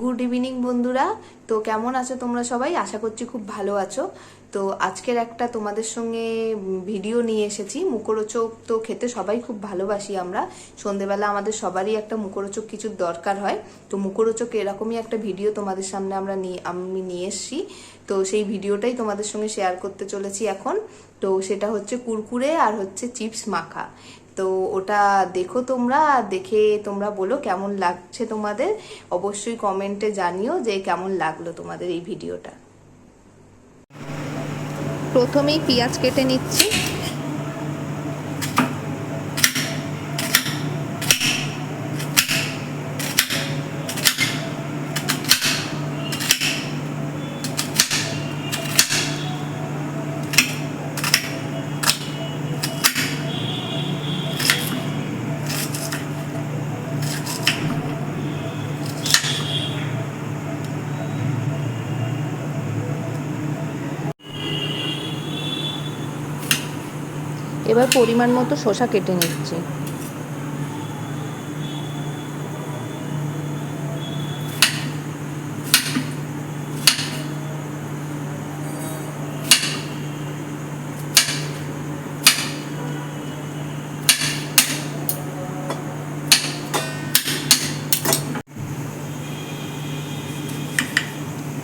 Good evening বন্ধুরা। তো কেমন আছো তোমরা সবাই? আশা করছি খুব ভালো আছো। তো আজকের একটা তোমাদের সঙ্গে ভিডিও নিয়ে এসেছি। মুখরোচক তো খেতে সবাই খুব ভালোবাসি আমরা। সন্ধেবেলা আমাদের সবারই একটা মুখরোচক কিছুর দরকার হয়। তো মুখরোচক এরকমই একটা ভিডিও তোমাদের সামনে আমরা নিয়ে, আমি নিয়ে এসেছি। তো সেই ভিডিওটাই তোমাদের সঙ্গে শেয়ার করতে চলেছি এখন। তো সেটা হচ্ছে কুরকুরে আর হচ্ছে চিপস মাখা। তো ওটা দেখো তোমরা, দেখে তোমরা বলো কেমন লাগছে তোমাদের। অবশ্যই কমেন্টে জানিও যে কেমন লাগল তোমাদের এই ভিডিওটা। প্রথমেই পেঁয়াজ কেটে নিচ্ছি। এবার পরিমাণ মতো শসা কেটে নিচ্ছি।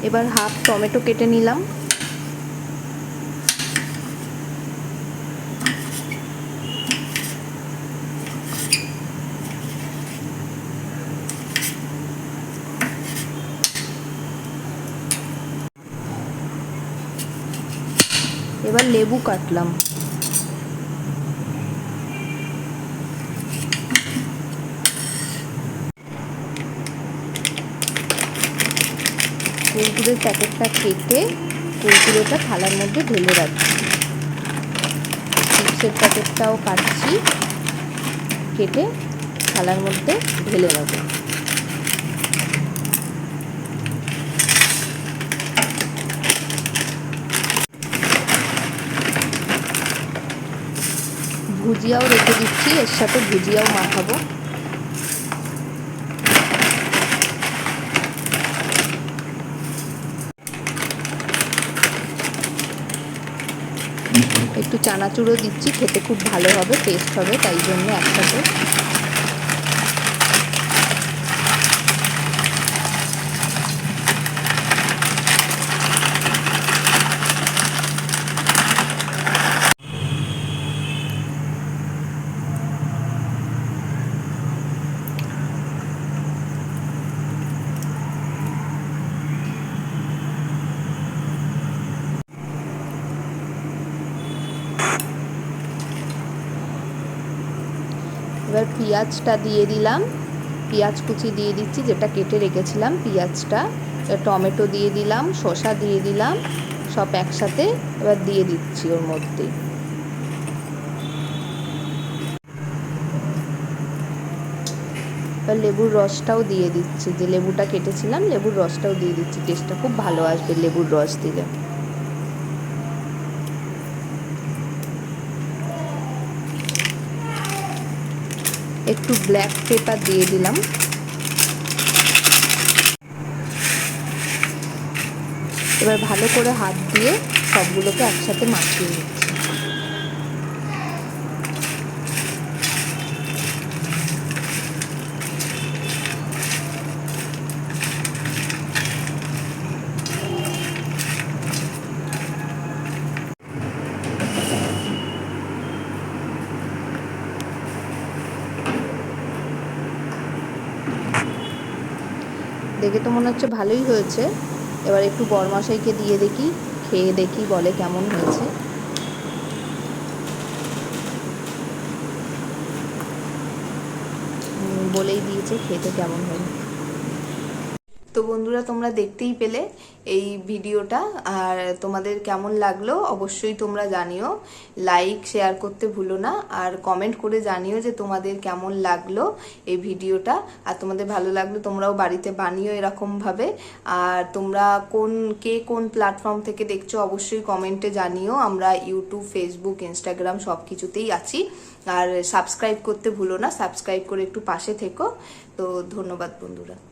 এবার হাফ টমেটো কেটে নিলাম। এবার লেবু কাটলাম। কুরকুরের প্যাকেটটা কেটে কুরকুরেটা থালার মধ্যে ঢেলে রাখছি। চিপসের প্যাকেটটাও কাটছি, কেটে থালার মধ্যে ঢেলে নেব ভুজিয়াও রেখে দিচ্ছি, এর সাথে ভুজিয়াও মাখাবো। একটু চানাচুরও দিচ্ছি, খেতে খুব ভালো হবে টেস্ট হবে, তাই জন্য একসাথে এবার পেঁয়াজটা দিয়ে দিলাম। পেঁয়াজ কুচি দিয়ে দিচ্ছি, যেটা কেটে রেখেছিলাম পেঁয়াজটা। টমেটো দিয়ে দিলাম, শসা দিয়ে দিলাম, সব একসাথে এবার দিয়ে দিচ্ছি ওর মধ্যে। এবার লেবুর রসটাও দিয়ে দিচ্ছি, যে লেবুটা কেটেছিলাম, লেবুর রসটাও দিয়ে দিচ্ছি, টেস্টটা খুব ভালো আসবে লেবুর রস দিলে। একটু ব্ল্যাক পেপার দিয়ে দিলাম। এবার ভালো করে হাত দিয়ে সবগুলোকে একসাথে মাখিয়ে নিচ্ছি। দেখে তো মনে হচ্ছে ভালোই হয়েছে। এবার একটু বরমাশাইকে দিয়ে দেখি, খেয়ে দেখি বলে কেমন হয়েছে। বলেই দিয়েছে খেতে কেমন হলো। তো বন্ধুরা, তোমরা দেখতেই পেলে এই ভিডিওটা। আর তোমাদের কেমন লাগল অবশ্যই তোমরা জানিও। লাইক শেয়ার করতে ভুলো না। আর কমেন্ট করে জানিও যে তোমাদের কেমন লাগল এই ভিডিওটা। আর তোমাদের ভালো লাগল তোমরাও বাড়িতে বানিও এরকমভাবে। আর তোমরা কোন, কে কোন প্ল্যাটফর্ম থেকে দেখছ অবশ্যই কমেন্টে জানিও। আমরা ইউটিউব ফেসবুক ইনস্টাগ্রাম সব কিছুতেই আছি। আর সাবস্ক্রাইব করতে ভুলো না। সাবস্ক্রাইব করে একটু পাশে থেকো। তো ধন্যবাদ বন্ধুরা।